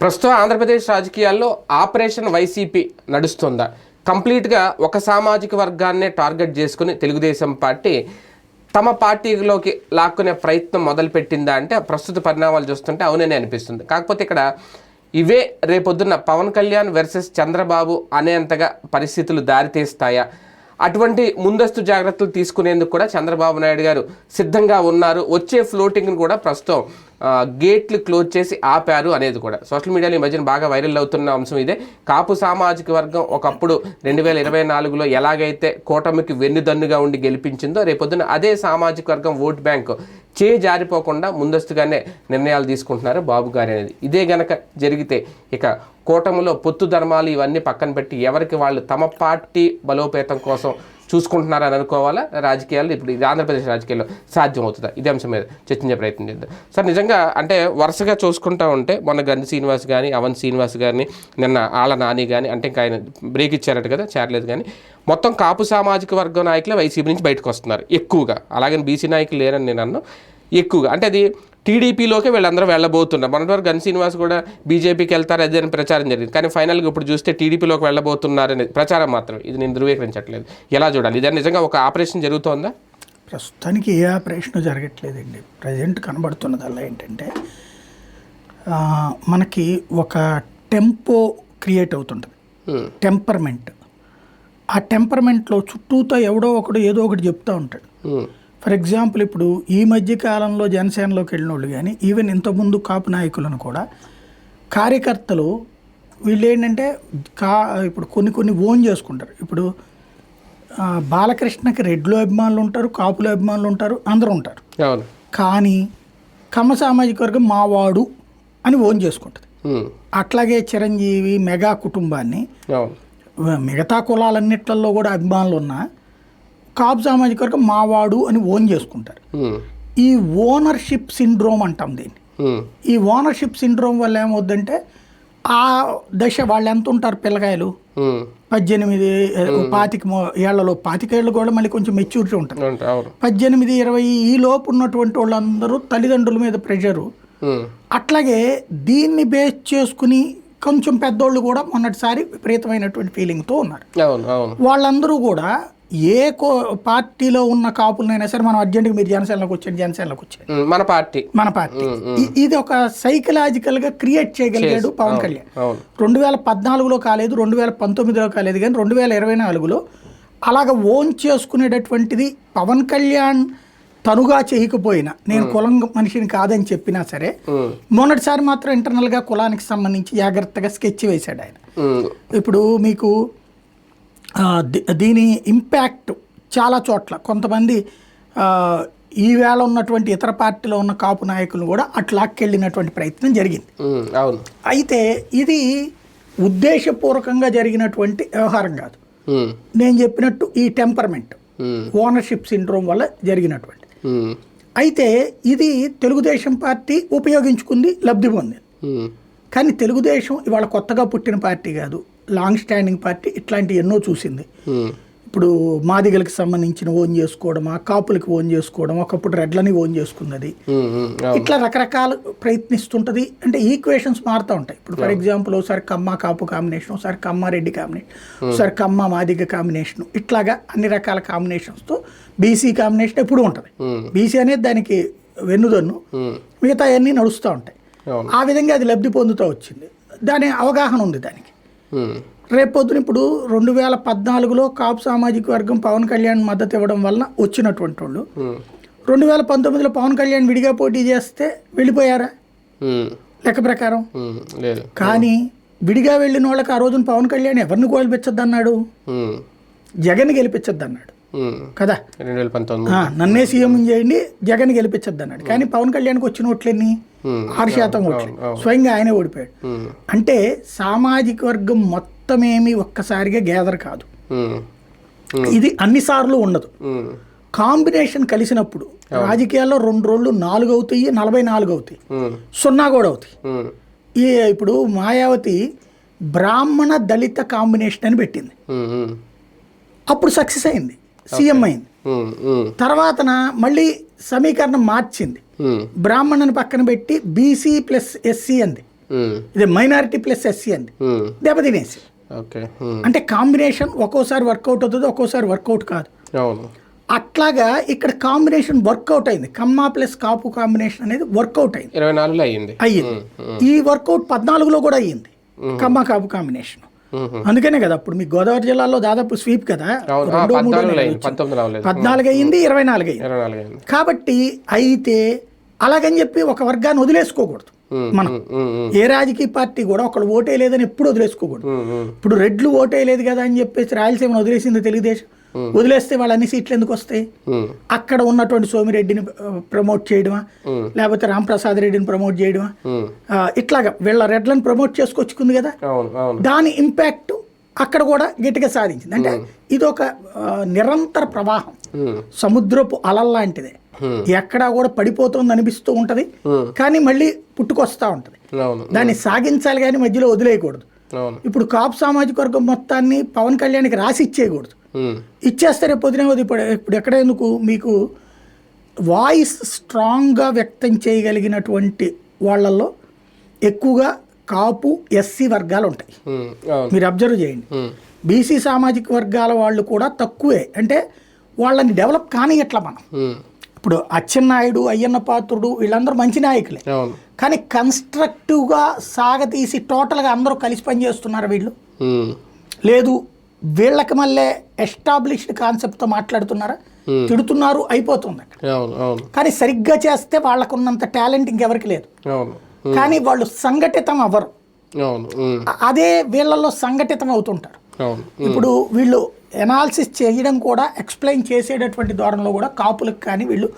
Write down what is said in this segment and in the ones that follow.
ప్రస్తుతం ఆంధ్రప్రదేశ్ రాజకీయాల్లో operation YCP నడుస్తుందా? కంప్లీట్గా ఒక సామాజిక వర్గాన్నే టార్గెట్ చేసుకుని తెలుగుదేశం పార్టీ తమ పార్టీలోకి లాక్కునే ప్రయత్నం మొదలుపెట్టిందా అంటే ప్రస్తుత పరిణామాలు చూస్తుంటే అవుననే అనిపిస్తుంది. కాకపోతే ఇక్కడ ఇవే రేపొద్దున్న పవన్ కళ్యాణ్ వర్సెస్ చంద్రబాబు అనేంతగా పరిస్థితులు దారితీస్తాయా? అటువంటి ముందస్తు జాగ్రత్తలు తీసుకునేందుకు కూడా చంద్రబాబు నాయుడు గారు సిద్ధంగా ఉన్నారు. వచ్చే ఫ్లోటింగ్ను కూడా ప్రస్తుతం గేట్లు క్లోజ్ చేసి ఆపారు అనేది కూడా. సోషల్ మీడియాలో ఈ మధ్యన బాగా వైరల్ అవుతున్న అంశం ఇదే. కాపు సామాజిక వర్గం ఒకప్పుడు రెండు వేల ఇరవై నాలుగులో ఎలాగైతే కూటమికి వెన్నుదన్నుగా ఉండి గెలిపించిందో రేపొద్దున అదే సామాజిక వర్గం ఓట్ బ్యాంక్ చే జారిపోకుండా ముందస్తుగానే నిర్ణయాలు తీసుకుంటున్నారు బాబు గారు అనేది. ఇదే గనక జరిగితే ఇక కూటమిలో పొత్తు ధర్మాలు ఇవన్నీ పక్కన పెట్టి ఎవరికి వాళ్ళు తమ పార్టీ బలోపేతం కోసం చూసుకుంటున్నారని అనుకోవాలా? రాజకీయాలు ఇప్పుడు ఇది ఆంధ్రప్రదేశ్ రాజకీయాల్లో సాధ్యం అవుతుందా ఇదే అంశం మీద చర్చించే ప్రయత్నం చేద్దాం. సార్ నిజంగా అంటే వరుసగా చూసుకుంటా ఉంటే మొన్న గన్ని శ్రీనివాస్ కానీ అవన్ శ్రీనివాస్ గారిని నిన్న ఆళ్ళ నాని కానీ అంటే ఇంకా ఆయన బ్రేక్ ఇచ్చారట కదా చేరలేదు కానీ మొత్తం కాపు సామాజిక వర్గం నాయకులు వైసీపీ నుంచి బయటకు వస్తున్నారు ఎక్కువగా. అలాగని బీసీ నాయకులు లేరని నేను అన్నాను ఎక్కువగా. అంటే అది టీడీపీలోకి వీళ్ళందరూ వెళ్ళబోతున్నారు. మొన్నటి వరకు గన్ శ్రీనివాస్ కూడా బీజేపీకి వెళ్తారు? అదే అని ప్రచారం జరిగింది. కానీ ఫైనల్గా ఇప్పుడు చూస్తే టీడీపీలోకి వెళ్ళబోతున్నారు అనేది ప్రచారం మాత్రం ఇది నేను ధృవీకరించట్లేదు. ఎలా చూడాలి? ఇదే నిజంగా ఒక ఆపరేషన్ జరుగుతోందా? ప్రస్తుతానికి ఏ ఆపరేషన్ జరగట్లేదండి. ప్రజెంట్ కనబడుతున్నదల్లా ఏంటంటే మనకి ఒక టెంపో క్రియేట్ అవుతుంటుంది. టెంపర్మెంట్. ఆ టెంపర్మెంట్లో చుట్టూతో ఎవడో ఒకడు ఏదో ఒకటి చెప్తూ ఉంటాడు. ఫర్ ఎగ్జాంపుల్ ఇప్పుడు ఈ మధ్య కాలంలో జనసేనలోకి వెళ్ళిన వాళ్ళు కానీ ఈవెన్ ఇంతకుముందు కాపు నాయకులను కూడా కార్యకర్తలు వీళ్ళు ఏంటంటే కా ఇప్పుడు కొన్ని కొన్ని ఓన్ చేసుకుంటారు. ఇప్పుడు బాలకృష్ణకి రెడ్లో అభిమానులు ఉంటారు కాపుల అభిమానులు ఉంటారు అందరూ ఉంటారు. కానీ కమ్మ సామాజిక వర్గం మావాడు అని ఓన్ చేసుకుంటుంది. అట్లాగే చిరంజీవి మెగా కుటుంబాన్ని మిగతా కులాలన్నిట్లలో కూడా అభిమానులు ఉన్నా కాపు సామాజిక వర్గం మావాడు అని ఓన్ చేసుకుంటారు. ఈ ఓనర్షిప్ సిండ్రోమ్ అంటాం దీన్ని. ఈ ఓనర్షిప్ సిండ్రోమ్ వల్ల ఏమవుద్దంటే ఆ దశ వాళ్ళు ఎంత ఉంటారు పిల్లకాయలు. పద్దెనిమిది పాతిక ఏళ్ళలో పాతికేళ్ళు కూడా మళ్ళీ కొంచెం మెచ్యూరిటీ ఉంటుంది. పద్దెనిమిది ఇరవై ఈ లోపు ఉన్నటువంటి వాళ్ళందరూ తల్లిదండ్రుల మీద ప్రెషరు. అట్లాగే దీన్ని బేస్ చేసుకుని కొంచెం పెద్దోళ్ళు కూడా మొన్నటిసారి విపరీతమైనటువంటి ఫీలింగ్తో ఉన్నారు. వాళ్ళందరూ కూడా ఏ కో పార్టీలో ఉన్న కాపులనైనా సరే మనం అర్జెంటుగా మీరు జనసేనలోకి వచ్చేయండి జనసేనలోకి వచ్చేయండి. హ్మ్. మన పార్టీ. మన పార్టీ. ఇది ఒక సైకలాజికల్గా క్రియేట్ చేయగలిగాడు పవన్ కళ్యాణ్. రెండు వేల పద్నాలుగులో కాలేదు రెండు వేల పంతొమ్మిదిలో కాలేదు కానీ రెండు వేల ఇరవై నాలుగులో అలాగ ఓన్ చేసుకునేటటువంటిది పవన్ కళ్యాణ్ తనుగా చేయకపోయినా నేను కులం మనిషిని కాదని చెప్పినా సరే. మొన్నటిసారి మాత్రం ఇంటర్నల్గా కులానికి సంబంధించి జాగ్రత్తగా స్కెచ్ వేశాడు ఆయన. ఇప్పుడు మీకు దీని ఇంపాక్ట్ చాలా చోట్ల కొంతమంది ఈవేళ ఉన్నటువంటి ఇతర పార్టీలో ఉన్న కాపు నాయకులు కూడా అట్లాక్కెళ్ళినటువంటి ప్రయత్నం జరిగింది. అవును అయితే ఇది ఉద్దేశపూర్వకంగా జరిగినటువంటి వ్యవహారం కాదు. నేను చెప్పినట్టు ఈ టెంపర్మెంట్. ఓనర్షిప్ సిండ్రోమ్ వల్ల జరిగినటువంటి. అయితే ఇది తెలుగుదేశం పార్టీ ఉపయోగించుకుంది లబ్ధి పొందింది. కానీ తెలుగుదేశం ఇవాళ కొత్తగా పుట్టిన పార్టీ కాదు లాంగ్ స్టాండింగ్ పార్టీ ఇట్లాంటి ఎన్నో చూసింది. ఇప్పుడు మాదిగలకు సంబంధించిన ఓన్ చేసుకోవడం ఆ కాపులకి ఓన్ చేసుకోవడం ఒకప్పుడు రెడ్లని ఓన్ చేసుకున్నది. ఇట్లా రకరకాల ప్రయత్నిస్తుంటది. అంటే ఈక్వేషన్స్ మారుతూ ఉంటాయి. ఇప్పుడు ఫర్ ఎగ్జాంపుల్ ఒకసారి కమ్మ కాపు కాంబినేషన్ ఒకసారి కమ్మ రెడ్డి కాంబినేషన్ ఒకసారి కమ్మ మాదిగ కాంబినేషన్. ఇట్లాగా అన్ని రకాల కాంబినేషన్స్తో బీసీ కాంబినేషన్ ఎప్పుడు ఉంటుంది. బీసీ అనేది దానికి వెన్నుదన్ను. మిగతా అన్నీ నడుస్తూ ఉంటాయి. ఆ విధంగా అది లబ్ధి పొందుతూ వచ్చింది. దాని అవగాహన ఉంది దానికి. హ్మ్. రేపు పొద్దున ఇప్పుడు రెండు వేల పద్నాలుగులో కాపు సామాజిక వర్గం పవన్ కళ్యాణ్ మద్దతు ఇవ్వడం వలన వచ్చినటువంటి వాళ్ళు. రెండు వేల పంతొమ్మిదిలో పవన్ కళ్యాణ్ విడిగా పోటీ చేస్తే వెళ్ళిపోయారా. లెక్క ప్రకారం కానీ విడిగా వెళ్ళిన వాళ్ళకి ఆ రోజున పవన్ కళ్యాణ్ ఎవరిని గెలిపించద్దు అన్నాడు హ్మ్. జగన్ గెలిపించద్దు అన్నాడు హ్మ్. కదా నన్నే సీఎం చేయండి జగన్ గెలిపించద్దు అన్నాడు కానీ పవన్ కళ్యాణ్కి వచ్చిన ఓట్లన్నీ. ఆరు శాతం ఓట్లు. స్వయంగా ఆయనే ఓడిపోయాడు హ్మ్. అంటే సామాజిక వర్గం మొత్తమేమి ఒక్కసారిగా గ్యాదర్ కాదు హ్మ్. ఇది అన్నిసార్లు ఉండదు. కాంబినేషన్ కలిసినప్పుడు రాజకీయాల్లో రెండు రోజులు నాలుగు అవుతాయి నలభై నాలుగు అవుతాయి. సున్నా కూడా అవుతాయి. ఈ ఇప్పుడు మాయావతి బ్రాహ్మణ దళిత కాంబినేషన్ అని పెట్టింది. అప్పుడు సక్సెస్ అయింది సీఎం అయింది. తర్వాతన మళ్ళీ సమీకరణం మార్చింది. బ్రాహ్మణుని పక్కన పెట్టి బీసీ ప్లస్ ఎస్సీ అంది. ఉమ్, ఇది మైనారిటీ ప్లస్ ఎస్సీ అంది. ఉమ్, దెబ్బతినేసి అంటే కాంబినేషన్ ఒక్కోసారి వర్కౌట్ అవుతుంది ఒక్కోసారి వర్కౌట్ కాదు. అట్లాగా ఇక్కడ కాంబినేషన్ వర్కౌట్ అయింది. కమ్మ ప్లస్ కాపు కాంబినేషన్ అనేది వర్కౌట్ అయింది. ఇరవై నాలుగులో అయ్యింది. అయ్యింది. ఈ వర్కౌట్ పద్నాలుగులో కూడా అయ్యింది. కమ్మ కాపు కాంబినేషన్. అందుకనే కదా అప్పుడు మీ గోదావరి జిల్లాలో దాదాపు స్వీప్ కదా? పద్నాలుగు అయ్యింది ఇరవై నాలుగు అయింది కాబట్టి అయితే అలాగని చెప్పి ఒక వర్గాన్ని వదిలేసుకోకూడదు. మనం ఏ రాజకీయ పార్టీ కూడా ఒకళ్ళు ఓటే లేదని ఎప్పుడు వదిలేసుకోకూడదు. ఇప్పుడు రెడ్లు ఓటే లేదు కదా అని చెప్పేసి రాయలసీమను వదిలేసింది తెలుగుదేశం. వదిలేస్తే వాళ్ళు అన్ని సీట్లు ఎందుకు వస్తాయి? అక్కడ ఉన్నటువంటి సోమిరెడ్డిని ప్రమోట్ చేయడమా. లేకపోతే రాంప్రసాద్ రెడ్డిని ప్రమోట్ చేయడమా? ఇట్లాగా వీళ్ళ రెడ్లను ప్రమోట్ చేసుకొచ్చుకుంది కదా? దాని ఇంపాక్ట్ అక్కడ కూడా గట్టిగా సాధించింది. అంటే ఇది ఒక నిరంతర ప్రవాహం. సముద్రపు అలల్లాంటిదే. ఎక్కడా కూడా పడిపోతుంది అనిపిస్తూ ఉంటది. Hmm. కానీ మళ్ళీ పుట్టుకొస్తా ఉంటది. దాన్ని సాగించాలి కానీ మధ్యలో వదిలేయకూడదు. ఇప్పుడు కాపు సామాజిక వర్గం మొత్తాన్ని పవన్ కళ్యాణ్కి రాసి ఇచ్చేయకూడదు. ఇచ్చేస్తే రేపు పొద్దున ఇప్పుడు ఇప్పుడు ఎక్కడ ఎందుకు మీకు వాయిస్ స్ట్రాంగ్గా వ్యక్తం చేయగలిగినటువంటి వాళ్ళల్లో ఎక్కువగా కాపు ఎస్సీ వర్గాలు ఉంటాయి. మీరు అబ్జర్వ్ చేయండి. బీసీ సామాజిక వర్గాల వాళ్ళు కూడా తక్కువే. అంటే వాళ్ళని డెవలప్ కానియట్ల మనం. ఉమ్, ఇప్పుడు అచ్చెన్నాయుడు అయ్యన్న పాత్రుడు వీళ్ళందరూ మంచి నాయకులే. కానీ కన్స్ట్రక్టివ్గా సాగతీసి టోటల్గా అందరూ కలిసి పనిచేస్తున్నారు వీళ్ళు. లేదు వీళ్ళకి మళ్ళీ ఎస్టాబ్లిష్డ్ కాన్సెప్ట్తో మాట్లాడుతున్నారా. తిడుతున్నారు అయిపోతుంది అక్కడ. కానీ సరిగ్గా చేస్తే వాళ్ళకున్నంత టాలెంట్ ఇంకెవరికి లేదు. కానీ వాళ్ళు సంఘటితం అవ్వరు. అదే వీళ్ళల్లో సంఘటితం అవుతుంటారు. ఇప్పుడు వీళ్ళు ఎనాలిసిస్ చేయడం కూడా ఎక్స్ప్లెయిన్ చేసేటటువంటి ధోరణిలో కూడా కాపులకు కానీ వీళ్ళు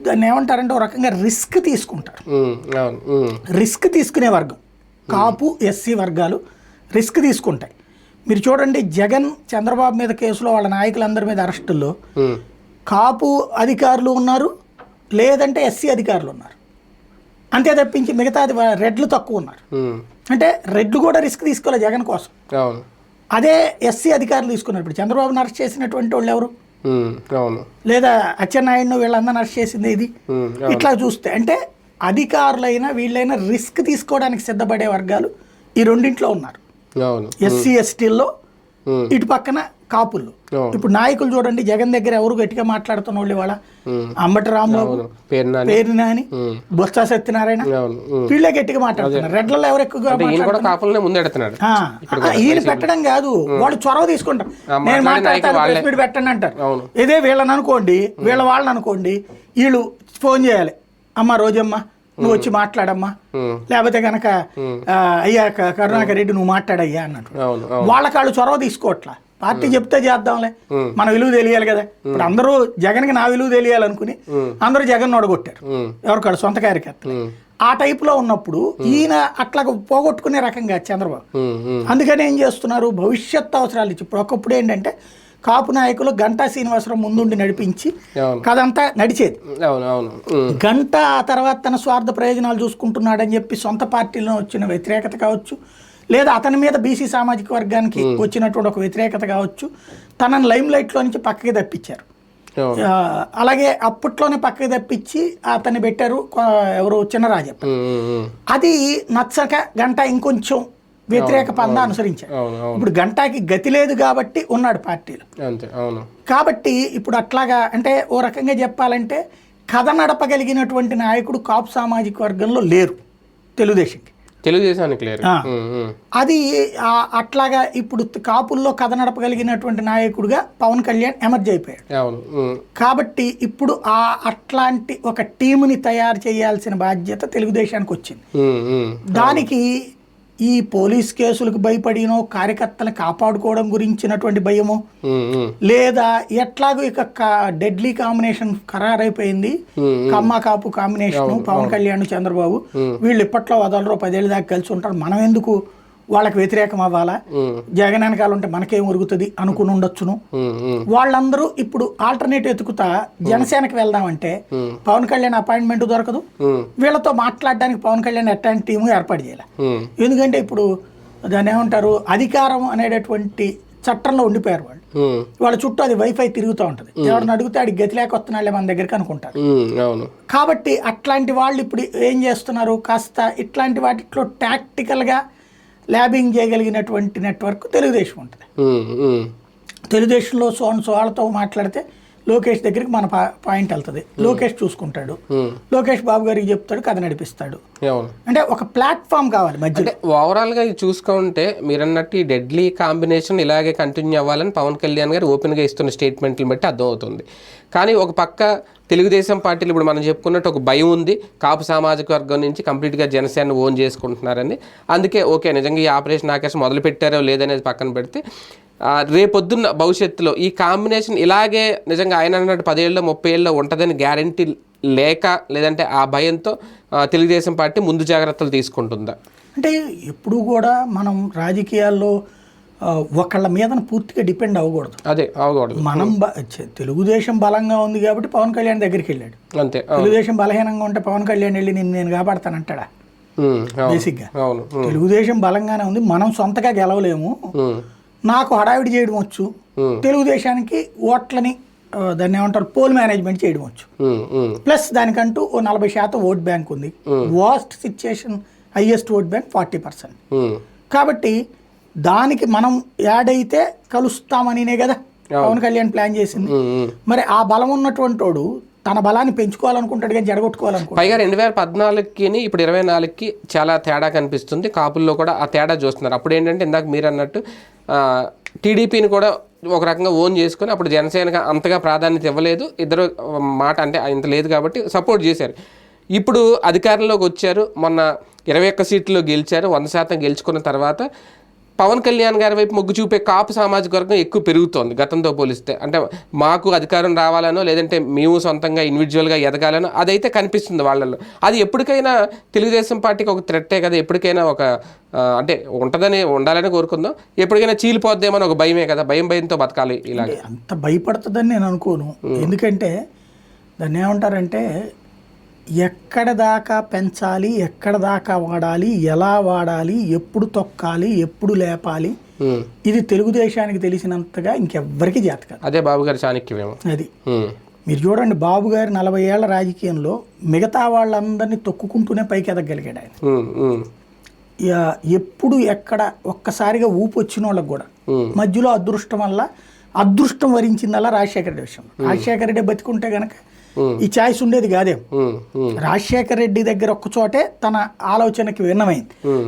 దాన్ని ఏమంటారంటే ఒక రకంగా రిస్క్ తీసుకుంటారు. రిస్క్ తీసుకునే వర్గం. కాపు ఎస్సీ వర్గాలు రిస్క్ తీసుకుంటాయి. మీరు చూడండి జగన్ చంద్రబాబు మీద కేసులో వాళ్ళ నాయకులందరి మీద అరెస్టుల్లో కాపు అధికారులు ఉన్నారు లేదంటే ఎస్సీ అధికారులు ఉన్నారు. అంతే తప్పించి మిగతాది వా- రెడ్లు తక్కువ ఉన్నారు. అంటే రెడ్లు కూడా రిస్క్ తీసుకోవాలి జగన్ కోసం. అదే ఎస్సీ అధికారులు తీసుకున్నారు. ఇప్పుడు చంద్రబాబును అరెస్ట్ చేసినటువంటి వాళ్ళు ఎవరు? లేదా అచ్చెన్నాయుడును వీళ్ళందరిని అరెస్ట్ చేసింది ఇది? ఇట్లా చూస్తే అంటే అధికారులైనా వీళ్ళైనా రిస్క్ తీసుకోవడానికి సిద్ధపడే వర్గాలు ఈ రెండింట్లో ఉన్నారు. ఎస్సీ ఎస్టీల్లో ఇటు పక్కన అవును. ఇప్పుడు నాయకులు చూడండి జగన్ దగ్గర ఎవరు గట్టిగా మాట్లాడుతున్న వాళ్ళు ఇవాళ అంబటి రాంబాబు పేరు నాని. బొత్స సత్యనారాయణ. వీళ్ళే గట్టిగా మాట్లాడుతున్నారు. రెడ్లలో ఎవరు ఎక్కువగా అంటే ఈయన పెట్టడం కాదు. వాళ్ళు చొరవ తీసుకుంటారు. నేను మాట్లాడే మాట్లాడతాను పెట్టండి అంటారు. ఇదే వీళ్ళని అనుకోండి వీళ్ళ వాళ్ళని అనుకోండి వీళ్ళు ఫోన్ చేయాలి. అమ్మ రోజమ్మ నువ్వు వచ్చి మాట్లాడమ్మా. లేకపోతే కనుక అయ్యా కరుణాకర్ రెడ్డి నువ్వు మాట్లాడయ్యా అన్నట్టు అవును అవును. వాళ్ళకి వాళ్ళు చొరవ తీసుకోవట్లా. పార్టీ చెప్తే చేద్దాంలే. మన విలువ తెలియాలి కదా. ఇప్పుడు అందరూ జగన్కి నా విలువ తెలియాలనుకుని. అందరూ జగన్ నొడగొట్టారు ఉమ్, ఎవరికాడు సొంత కార్యకర్త ఆ టైప్లో ఉన్నప్పుడు ఈయన అట్లా పోగొట్టుకునే రకంగా చంద్రబాబు. అందుకని ఏం చేస్తున్నారు? భవిష్యత్ అవసరాలు ఇచ్చి ఇప్పుడు ఒకప్పుడు ఏంటంటే కాపు నాయకులు గంటా శ్రీనివాసరావు ముందుండి నడిపించి కదంతా నడిచేది. గంట ఆ తర్వాత తన స్వార్థ ప్రయోజనాలు చూసుకుంటున్నాడని చెప్పి సొంత పార్టీలో వచ్చిన వ్యతిరేకత కావచ్చు లేదా అతని మీద బీసీ సామాజిక వర్గానికి వచ్చినటువంటి ఒక వ్యతిరేకత కావచ్చు తనని లైమ్ లైట్లో నుంచి పక్కకి తప్పించారు. అలాగే అప్పట్లోనే పక్కకి తప్పించి అతన్ని పెట్టారు ఎవరు చిన్నరాజప్ప అది నచ్చక గంట ఇంకొంచెం వ్యతిరేక పందా అనుసరించారు. ఇప్పుడు గంటాకి గతి లేదు కాబట్టి ఉన్నాడు పార్టీలో. కాబట్టి ఇప్పుడు అట్లాగా అంటే ఓ రకంగా చెప్పాలంటే కథ నడపగలిగినటువంటి నాయకుడు కాపు సామాజిక వర్గంలో లేరు తెలుగుదేశంకి. తెలుగుదేశానికి లేరు. అది అట్లాగా ఇప్పుడు కాపుల్లో కథ నడపగలిగినటువంటి నాయకుడిగా పవన్ కళ్యాణ్ ఎమర్జ్ అయిపోయాడు. అవును కాబట్టి ఇప్పుడు ఆ అట్లాంటి ఒక టీముని తయారు చేయాల్సిన బాధ్యత తెలుగుదేశానికి వచ్చింది. దానికి ఈ పోలీస్ కేసులకు భయపడినో కార్యకర్తలు కాపాడుకోవడం గురించినటువంటి భయమో? లేదా ఎట్లాగో ఇక డెడ్లీ కాంబినేషన్ ఖరారైపోయింది. కమ్మ కాపు కాంబినేషన్ పవన్ కళ్యాణ్ చంద్రబాబు. వీళ్ళు ఇప్పట్లో వదలరు పదేళ్ళ దాకా కలిసి ఉంటారు. మనం ఎందుకు వాళ్ళకి వ్యతిరేకం అవ్వాలా? జగన్ వెనకాల ఉంటే మనకేం ఉరుగుతుంది అనుకుని ఉండొచ్చును. వాళ్ళందరూ ఇప్పుడు ఆల్టర్నేటివ్ ఎతుకుతా జనసేనకి వెళ్దామంటే. పవన్ కళ్యాణ్ అపాయింట్మెంట్ దొరకదు. వీళ్ళతో మాట్లాడడానికి పవన్ కళ్యాణ్ ఎట్లాంటి టీము ఏర్పాటు చేయాలి. ఎందుకంటే ఇప్పుడు దాన్ని ఏమంటారు? అధికారం అనేటటువంటి చట్టంలో ఉండిపోయారు వాళ్ళు. వాళ్ళ చుట్టూ అది వైఫై తిరుగుతూ ఉంటుంది. ఎవరిని అడిగితే ఆడికి గతి లేక వస్తున్నాళ్ళే మన దగ్గరికి అనుకుంటారు. కాబట్టి అట్లాంటి వాళ్ళు ఇప్పుడు ఏం చేస్తున్నారు? కాస్త ఇట్లాంటి వాటిలో టాక్టికల్గా ల్యాబింగ్ చేయగలిగినటువంటి నెట్వర్క్ తెలుగుదేశం ఉంటుంది. తెలుగుదేశంలో సోన్ సో వాళ్ళతో మాట్లాడితే లోకేష్ దగ్గరికి మన పాయింట్ వెళ్తుంది. లోకేష్ చూసుకుంటాడు. లోకేష్ బాబు గారికి చెప్తాడు కథ నడిపిస్తాడు. అంటే ఒక ప్లాట్ఫామ్ కావాలి మధ్యలో. అంటే ఓవరాల్గా ఇది చూసుకుంటే మీరన్నట్టు ఈ డెడ్లీ కాంబినేషన్ ఇలాగే కంటిన్యూ అవ్వాలని పవన్ కళ్యాణ్ గారు ఓపెన్గా ఇస్తున్న స్టేట్మెంట్లు బట్టి అర్థమవుతుంది. కానీ ఒక పక్క తెలుగుదేశం పార్టీలు ఇప్పుడు మనం చెప్పుకున్నట్టు ఒక భయం ఉంది. కాపు సామాజిక వర్గం నుంచి కంప్లీట్గా జనసేన ఓన్ చేసుకుంటున్నారని. అందుకే ఓకే నిజంగా ఈ ఆపరేషన్ ఆకాశం మొదలు పెట్టారో లేదనేది పక్కన పెడితే రేపొద్దున్న భవిష్యత్తులో ఈ కాంబినేషన్ ఇలాగే నిజంగా ఆయన అన్నట్టు పదేళ్ళలో ముప్పై ఏళ్ళలో ఉంటుందని గ్యారంటీ లేక లేదంటే ఆ భయంతో తెలుగుదేశం పార్టీ ముందు జాగ్రత్తలు తీసుకుంటుందా? అంటే ఎప్పుడు కూడా మనం రాజకీయాల్లో ఒకళ్ళ మీద పూర్తిగా డిపెండ్ అవ్వకూడదు. అదే అవకూడదు మనం తెలుగుదేశం బలంగా ఉంది కాబట్టి పవన్ కళ్యాణ్ దగ్గరికి వెళ్ళాడు. అంతే తెలుగుదేశం బలహీనంగా ఉంటే పవన్ కళ్యాణ్ వెళ్ళి నేను నేను కాపాడతానంటాడా బేసిక్గా తెలుగుదేశం బలంగానే ఉంది మనం సొంతగా గెలవలేము. నాకు హడావిడి చేయడం వచ్చు. తెలుగుదేశానికి ఓట్లని దాన్ని ఏమంటారు పోల్ మేనేజ్మెంట్ చేయడం వచ్చు. ప్లస్ దానికంటూ ఓ నలభై శాతం ఓట్ బ్యాంక్ ఉంది. Vast situation highest vote bank forty percent కాబట్టి దానికి మనం యాడ్ అయితే కలుస్తామనినే కదా పవన్ కళ్యాణ్ ప్లాన్ చేసింది. మరి ఆ బలం ఉన్నటువంటి వాడు తన బలాన్ని పెంచుకోవాలనుకుంటాడు కానీ జడగొట్టుకోవాలనుకుంటాడు పైగా రెండు వేల పద్నాలుగుకి ఇప్పుడు ఇరవై నాలుగుకి చాలా తేడా కనిపిస్తుంది. కాపుల్లో కూడా ఆ తేడా చూస్తున్నారు. అప్పుడు ఏంటంటే ఇందాక మీరు అన్నట్టు టీడీపీని కూడా ఒక రకంగా ఓన్ చేసుకొని అప్పుడు జనసేనగా అంతగా ప్రాధాన్యత ఇవ్వలేదు. ఇద్దరు మాట అంటే ఇంత లేదు కాబట్టి సపోర్ట్ చేశారు. ఇప్పుడు అధికారంలోకి వచ్చారు. మొన్న ఇరవై ఒక్క సీట్లో గెలిచారు. వంద శాతం గెలుచుకున్న తర్వాత పవన్ కళ్యాణ్ గారి వైపు మొగ్గు చూపే కాపు సామాజిక వర్గం ఎక్కువ పెరుగుతోంది గతంతో పోలిస్తే. అంటే మాకు అధికారం రావాలనో లేదంటే మేము సొంతంగా ఇండివిజువల్గా ఎదగాలనో అదైతే కనిపిస్తుంది వాళ్ళల్లో. అది ఎప్పటికైనా తెలుగుదేశం పార్టీకి ఒక థ్రెట్టే కదా ఎప్పటికైనా ఒక అంటే ఉంటుందని ఉండాలని కోరుకుందాం. ఎప్పటికైనా చీలిపోద్దేమో అని ఒక భయమే కదా భయం భయంతో బతకాలి ఇలాగ. అంత భయపడుతుందని నేను అనుకోను. ఎందుకంటే దాన్ని ఏమంటారంటే ఎక్కడ దాకా పెంచాలి ఎక్కడ దాకా వాడాలి ఎలా వాడాలి ఎప్పుడు తొక్కాలి ఎప్పుడు లేపాలి. ఇది తెలుగుదేశానికి తెలిసినంతగా ఇంకెవ్వరికి చేత కాదు అదే బాబు గారి చాణక్యమేమో. అది. మీరు చూడండి బాబు గారు నలభై ఏళ్ళ రాజకీయంలో మిగతా వాళ్ళందరినీ తొక్కుకుంటూనే పైకి ఎదగలిగాడు ఆయన. ఎప్పుడు ఎక్కడ ఒక్కసారిగా ఊపు వచ్చిన వాళ్ళకి కూడా. మధ్యలో అదృష్టం వల్ల అదృష్టం వరించిందల్లా రాజశేఖర రెడ్డి విషయం. రాజశేఖర రెడ్డి బతికుంటే గనక ఈ ఛాయిస్ ఉండేది కాదేం. రాజశేఖర రెడ్డి దగ్గర ఒక్క చోటే తన ఆలోచనకి భిన్నమైంది ఉమ్,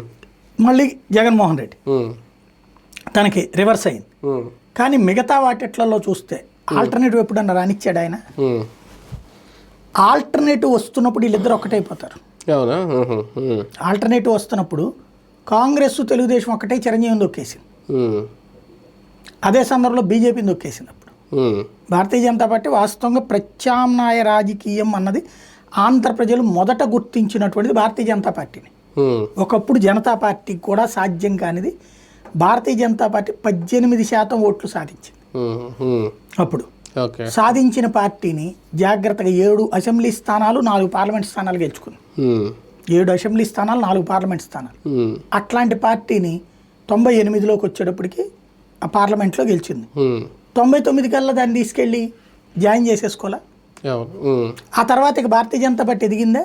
మళ్ళీ జగన్మోహన్ రెడ్డి. తనకి రివర్స్ అయింది. కానీ మిగతా వాటిట్లలో చూస్తే ఆల్టర్నేటివ్ ఎప్పుడన్నా రానిచ్చాడు ఆయన. ఆల్టర్నేటివ్ వస్తున్నప్పుడు వీళ్ళిద్దరు ఒకటైపోతారు. ఆల్టర్నేటివ్ వస్తున్నప్పుడు కాంగ్రెస్ తెలుగుదేశం ఒకటే చిరంజీవిని దొక్కేసింది. అదే సందర్భంలో బీజేపీని దొక్కేసింది అప్పుడు. భారతీయ జనతా పార్టీ వాస్తవంగా ప్రత్యామ్నాయ రాజకీయం అన్నది ఆంధ్ర ప్రజలు మొదట గుర్తించినటువంటిది భారతీయ జనతా పార్టీని. ఒకప్పుడు జనతా పార్టీకి కూడా సాధ్యం కానిది భారతీయ జనతా పార్టీ పద్దెనిమిది శాతం ఓట్లు సాధించింది. అప్పుడు సాధించిన పార్టీని జాగ్రత్తగా ఏడు అసెంబ్లీ స్థానాలు నాలుగు పార్లమెంట్ స్థానాలు గెలుచుకుంది ఏడు అసెంబ్లీ స్థానాలు నాలుగు పార్లమెంట్ స్థానాలు. అట్లాంటి పార్టీని తొంభై ఎనిమిదిలోకి వచ్చేటప్పటికి ఆ పార్లమెంట్లో గెలిచింది. తొంభై తొమ్మిది కల్లా దాన్ని తీసుకెళ్ళి జాయిన్ చేసేసుకోవాలా? ఆ తర్వాత ఇక భారతీయ జనతా పార్టీ ఎదిగిందే?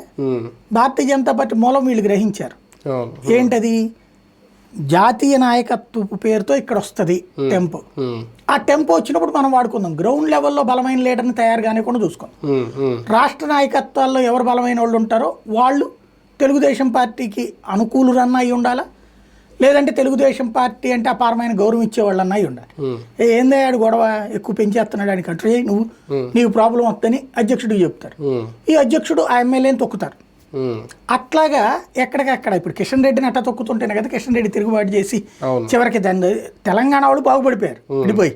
భారతీయ జనతా పార్టీ మూలం వీళ్ళు గ్రహించారు. ఏంటది? జాతీయ నాయకత్వపు పేరుతో ఇక్కడ వస్తుంది టెంపో. ఆ టెంపో వచ్చినప్పుడు మనం వాడుకుందాం. గ్రౌండ్ లెవెల్లో బలమైన లీడర్ని తయారు కానివ్వకుండా చూసుకుందాం రాష్ట్ర నాయకత్వాల్లో ఎవరు బలమైన వాళ్ళు ఉంటారో వాళ్ళు తెలుగుదేశం పార్టీకి అనుకూలురన్నా అయి ఉండాలా? లేదంటే తెలుగుదేశం పార్టీ అంటే అపారమైన గౌరవం ఇచ్చేవాళ్ళన్నా అయి ఉండాలి. ఉమ్, ఏ ఏందే ఆడు గొడవ ఎక్కువ పెంచేస్తున్నాడు అని కంట్రీ నువ్వు. నీకు ప్రాబ్లం వస్తుందని అధ్యక్షుడికి చెప్తారు. ఈ అధ్యక్షుడు ఆ ఎమ్మెల్యేని తొక్కుతారు. అట్లాగా ఎక్కడికక్కడ ఇప్పుడు కిషన్ రెడ్డిని అట్లా తొక్కుతుంటేనే కదా కిషన్ రెడ్డి తిరుగుబాటు చేసి చివరికి దాన్ని తెలంగాణ వాళ్ళు బాగుపడిపోయారు. విడిపోయి.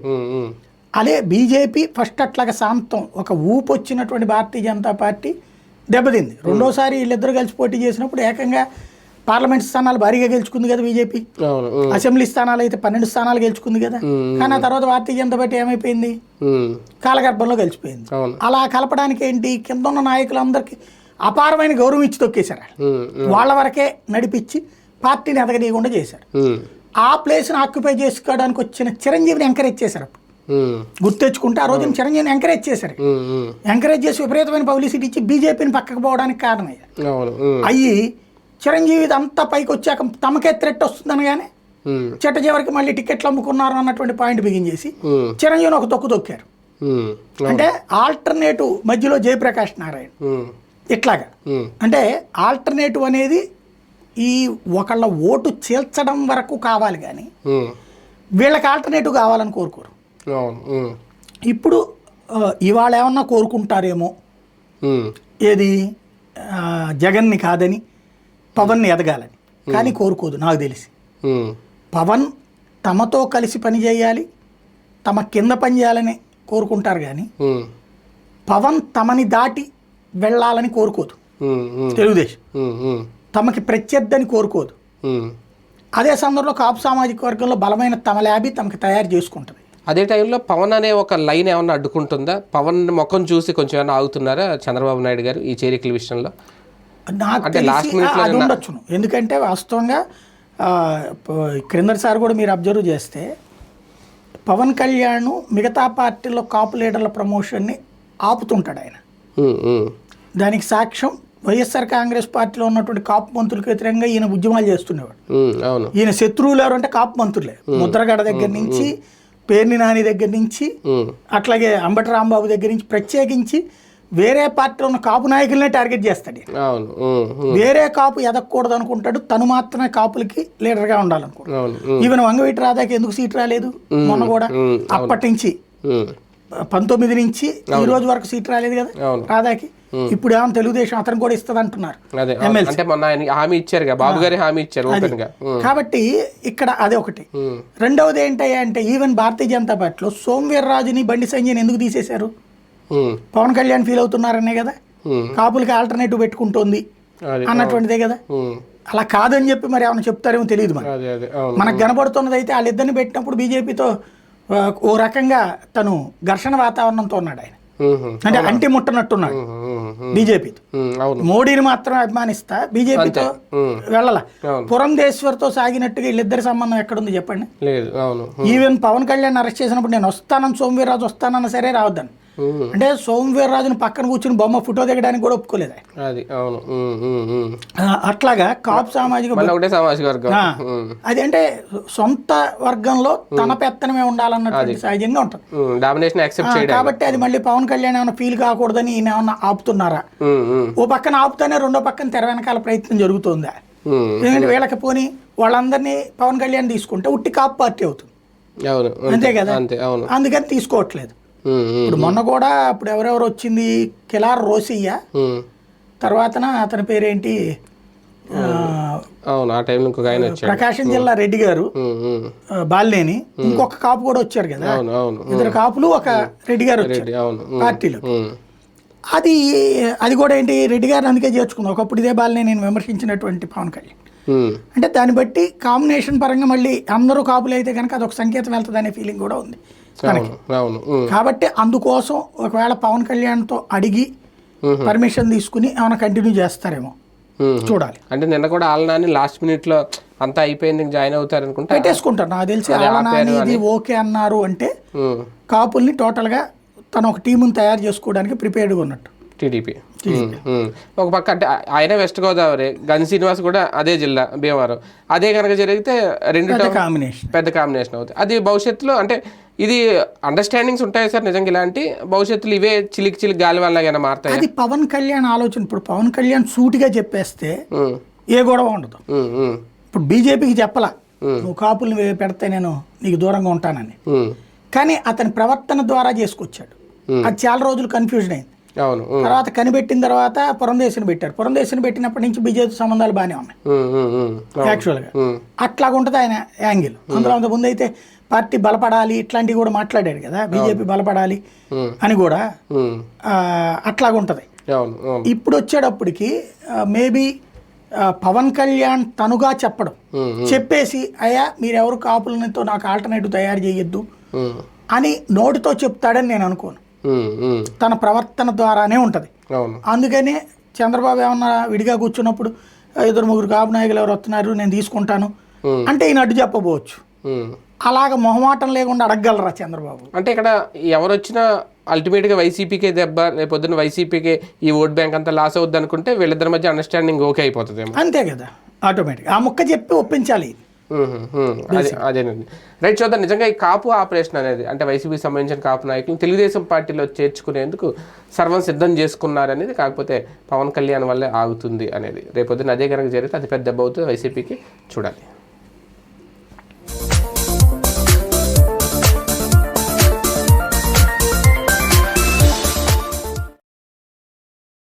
అదే బీజేపీ ఫస్ట్ అట్లాగా శాంతం. ఒక ఊపు వచ్చినటువంటి భారతీయ జనతా పార్టీ దెబ్బతింది. రెండోసారి వీళ్ళిద్దరు కలిసి పోటీ చేసినప్పుడు ఏకంగా పార్లమెంట్ స్థానాలు భారీగా గెలుచుకుంది కదా బీజేపీ. అసెంబ్లీ స్థానాలు అయితే పన్నెండు స్థానాలు గెలుచుకుంది కదా. కానీ ఆ తర్వాత భారతీయ జనతా పార్టీ ఏమైపోయింది? కాలగర్భంలో అవును. అలా కలపడానికి ఏంటి? కింద ఉన్న నాయకులందరికీ అపారమైన గౌరవం ఇచ్చి తొక్కేశారు. వాళ్ళు. వరకే నడిపించి పార్టీని ఎదగనీయకుండా చేశారు. ఆ ప్లేస్ని ఆక్యుపై చేసుకోవడానికి వచ్చిన చిరంజీవిని ఎంకరేజ్ చేశారు అప్పుడు. గుర్తెచ్చుకుంటే ఆ రోజున చిరంజీవిని ఎంకరేజ్ చేశారు. ఎంకరేజ్ చేసి విపరీతమైన పబ్లిసిటీ ఇచ్చి బీజేపీని పక్కకు పోవడానికి కారణమయ్యారు. అయ్యి చిరంజీవి ఇదంతా పైకి వచ్చాక తమకే థ్రెట్ వస్తుందనగానే ఉమ్, చెట్ట చివరికి మళ్ళీ టికెట్లు అమ్ముకున్నారు అన్నటువంటి పాయింట్ బిగించేసి చిరంజీవిని ఒక తొక్కు తొక్కారు. అంటే ఆల్టర్నేటివ్ మధ్యలో జయప్రకాష్ నారాయణ. ఇట్లాగా. అంటే ఆల్టర్నేటివ్ అనేది ఈ ఒకళ్ళ ఓటు చీల్చడం వరకు కావాలి కానీ వీళ్ళకి ఆల్టర్నేటివ్ కావాలని కోరుకోరు. ఇప్పుడు ఇవాళ ఏమన్నా కోరుకుంటారేమో? ఏది? జగన్ని కాదని. పవన్ని ఎదగాలని. కానీ కోరుకోదు నాకు తెలిసి. ఉమ్, పవన్ తమతో కలిసి పని చేయాలి తమ కింద పని చేయాలని కోరుకుంటారు కానీ పవన్ తమని దాటి వెళ్ళాలని కోరుకోదు. తెలుగుదేశం. తమకి ప్రత్యర్థి అని కోరుకోదు. అదే సందర్భంలో కాపు సామాజిక వర్గంలో బలమైన తమ ల్యాబీ తమకి తయారు చేసుకుంటుంది. అదే టైంలో పవన్ అనే ఒక లైన్ ఏమన్నా అడ్డుకుంటుందా? పవన్ ముఖం చూసి కొంచెం ఏమన్నా ఆగుతున్నారా చంద్రబాబు నాయుడు గారు ఈ చేరికల విషయంలో? నాకు అంటే తెలిసి అది ఉండొచ్చును. ఎందుకంటే వాస్తవంగా క్రిందటిసారి కూడా మీరు అబ్జర్వ్ చేస్తే పవన్ కళ్యాణ్ మిగతా పార్టీల్లో కాపు లీడర్ల ప్రమోషన్ని ఆపుతుంటాడు ఆయన. దానికి సాక్ష్యం వైఎస్ఆర్ కాంగ్రెస్ పార్టీలో ఉన్నటువంటి కాపు మంత్రులకు వ్యతిరేకంగా ఈయన ఉద్యమాలు చేస్తుండేవాడు. ఈయన శత్రువులు ఎవరంటే కాపు మంత్రులే. ముద్రగడ దగ్గర నుంచి పేర్ని నాని దగ్గర నుంచి అట్లాగే అంబటి రాంబాబు దగ్గర నుంచి ప్రత్యేకించి వేరే పార్టీలో ఉన్న కాపు నాయకులనే టార్గెట్ చేస్తాడు. అవును. వేరే కాపు ఎదగకూడదు అనుకుంటాడు తను మాత్రమే కాపులకి లీడర్గా ఉండాలనుకుంటాడు. ఈవెన్ వంగవీటి రాధాకి ఎందుకు సీట్ రాలేదు? మొన్న కూడా అప్పటి నుంచి పంతొమ్మిది నుంచి ఈ రోజు వరకు సీట్ రాలేదు కదా. రాధాకి. ఇప్పుడు ఏమో తెలుగుదేశం అతను కూడా ఇస్తుంది అంటున్నారు. అంటే మొన్న హామీ ఇచ్చారుగా బాబు గారి హామీ ఇచ్చారు ఓపెన్గా ఉమ్, కాబట్టి ఇక్కడ అదే ఒకటి. రెండవది ఏంటయ్యా అంటే ఈవెన్ భారతీయ జనతా పార్టీలో సోమవీర్రాజుని బండి సంజయ్ని ఎందుకు తీసేశారు? పవన్ కళ్యాణ్ ఫీల్ అవుతున్నారనే కదా? కాపులకి ఆల్టర్నేటివ్ పెట్టుకుంటోంది అన్నటువంటిదే కదా? అలా కాదని చెప్పి మరి ఏమైనా చెప్తారేమో తెలియదు మరి. మనకు కనబడుతున్నది అయితే వాళ్ళిద్దరిని పెట్టినప్పుడు బీజేపీతో ఓ రకంగా తను ఘర్షణ వాతావరణంతో ఉన్నాడు ఆయన. అంటే అంటి ముట్టనట్టున్నాడు బీజేపీతో. మోడీని మాత్రం అభిమానిస్తా బీజేపీతో వెళ్ళాల. పురంధేశ్వర్తో సాగినట్టుగా వీళ్ళిద్దరి సంబంధం ఎక్కడుంది చెప్పండి? ఈవెన్ పవన్ కళ్యాణ్ అరెస్ట్ చేసినప్పుడు నేను వస్తానని సోమవీర్రాజు వస్తానన్న సరే రావద్దని. అంటే సోమవీర్రాజుని పక్కన కూర్చుని బొమ్మ ఫోటో దిగడానికి కూడా ఒప్పుకోలేదు. అది అవును. అట్లాగా కాపు సామాజిక ఒకటే సామాజిక వర్గం. ఉమ్, అదంటే సొంత వర్గంలో తన పెత్తనమే ఉండాలన్నటువంటి సహజంగా ఉంటుంది. డామినేషన్ యాక్సెప్ట్ చేయడం కాబట్టి అది మళ్ళీ పవన్ కళ్యాణ్ ఏమైనా ఫీల్ కాకూడదని ఈయన ఏమన్నా ఆపుతున్నారా? ఓ పక్కన ఆపుతానే రెండో పక్కన తెర వెనకాల ప్రయత్నం జరుగుతుందా? ఎందుకంటే వీళ్ళకి పోని వాళ్ళందరినీ పవన్ కళ్యాణ్ తీసుకుంటే ఉట్టి కాపు పార్టీ అవుతుంది. అవును అంతే కదా? అంతే అవును. అందుకని తీసుకోవట్లేదు. ఇప్పుడు మొన్న కూడా ఇప్పుడు ఎవరెవరు వచ్చింది? కిలార్ రోసయ్య. తర్వాతన అతని పేరేంటి? అవును ఆ టైంలో ఇంకొక ఆయన వచ్చాడు. ప్రకాశం జిల్లా రెడ్డి గారు. బాలినేని. ఇంకొక కాపు కూడా వచ్చారు కదా. అవును అవును ఇద్దరు కాపులు ఒక రెడ్డి గారు వచ్చారు పార్టీలో. అది అది కూడా ఏంటి? రెడ్డి గారిని అందుకే చేర్చుకుందాం ఒకప్పుడు ఇదే బాలనే నేను విమర్శించినటువంటి పవన్ కళ్యాణ్. అంటే దాన్ని బట్టి కాంబినేషన్ పరంగా మళ్ళీ అందరూ కాపులు అయితే కనుక అదొక సంకేతం వెళ్తుంది అనే ఫీలింగ్ కూడా ఉంది. అవును కాబట్టి అందుకోసం ఒకవేళ పవన్ కళ్యాణ్తో అడిగి. పర్మిషన్ తీసుకుని ఏమైనా కంటిన్యూ చేస్తారేమో. చూడాలి. అంటే నిన్న కూడా ఆలనాని లాస్ట్ మినిట్లో అంతా అయిపోయింది జాయిన్ అవుతారు అనుకుంటా పెట్టేసుకుంటారు. నాకు తెలిసి ఆలనా అనేది ఓకే అన్నారు అంటే కాపుల్ని టోటల్గా తను ఒక టీముని తయారు చేసుకోవడానికి ప్రిపేర్డ్గా ఉన్నట్టు. టీడీపీ. ఒక పక్క అంటే ఆయన వెస్ట్ గోదావరి గన్ శ్రీనివాస్ కూడా అదే జిల్లా భీమవరం. అదే కనుక జరిగితే రెండు పెద్ద కాంబినేషన్. అవుతుంది అది భవిష్యత్తులో అంటే ఇది అండర్స్టాండింగ్స్ ఉంటాయి సార్ నిజంగా ఇలాంటి. భవిష్యత్తులో ఇవే చిలికి చిలికి గాలి వల్ల మారుతాయి? అది పవన్ కళ్యాణ్ ఆలోచన. ఇప్పుడు పవన్ కళ్యాణ్ సూటిగా చెప్పేస్తే ఏ గొడవ ఉండదు. ఇప్పుడు బీజేపీకి చెప్పలా నువ్వు కాపుల్ని వే- పెడితే నేను నీకు దూరంగా ఉంటానని. కానీ అతని ప్రవర్తన ద్వారా చేసుకొచ్చాడు. అది చాలా రోజులు కన్ఫ్యూజన్ అయింది. అవును తర్వాత కనిపెట్టిన తర్వాత పురంధేశం పెట్టారు పురంధేశం పెట్టినప్పటి నుంచి బీజేపీ సంబంధాలు బాగానే ఉన్నాయి. యాక్చువల్గా ఉమ్, అట్లాగా ఉంటుంది ఆయన యాంగిల్. అందులో అంత ముందు అయితే పార్టీ బలపడాలి ఇట్లాంటివి కూడా మాట్లాడాడు కదా బీజేపీ బలపడాలి అని కూడా ఉమ్, ఆ, అట్లాగా ఉంటుంది. అవును అవును. ఇప్పుడు వచ్చేటప్పటికి మేబీ పవన్ కళ్యాణ్ తనుగా చెప్పడం. చెప్పేసి అయ్యా మీరెవరు కాపులతో నాకు ఆల్టర్నేటివ్ తయారు చేయొద్దు అని నోటితో చెప్తాడని నేను అనుకోను. తన ప్రవర్తన ద్వారానే ఉంటుంది. అందుకనే చంద్రబాబు ఏమన్నా విడిగా కూర్చున్నప్పుడు "ఆ, ఇద్దరు ముగ్గురు కాపు నాయకులు ఎవరు వస్తున్నారు నేను తీసుకుంటాను అంటే ఈయన అడ్డు చెప్పబోవచ్చు. అలాగ మొహమాటం లేకుండా అడగగలరా చంద్రబాబు? అంటే ఇక్కడ ఎవరు వచ్చినా అల్టిమేట్గా వైసీపీకే దెబ్బ రేపొద్దున వైసీపీకే ఈ ఓట్ బ్యాంక్ అంతా లాస్ అవుద్ది అనుకుంటే వీళ్ళిద్దరి మధ్య అండర్స్టాండింగ్ ఓకే అయిపోతుందేమో. అంతే కదా ఆటోమేటిక్ ఆ ముక్క చెప్పి ఒప్పించాలి అదేనండి రైట్ చూద్దాం. నిజంగా ఈ కాపు ఆపరేషన్ అనేది అంటే వైసీపీ సంబంధించిన కాపు నాయకులు తెలుగుదేశం పార్టీలో చేర్చుకునేందుకు సర్వం సిద్ధం చేసుకున్నారనేది కాకపోతే పవన్ కళ్యాణ్ వల్లే ఆగుతుంది అనేది. రేపొద్దున అదే కనుక జరిగితే అది పెద్ద దెబ్బ అవుతుంది వైసీపీకి. చూడాలి.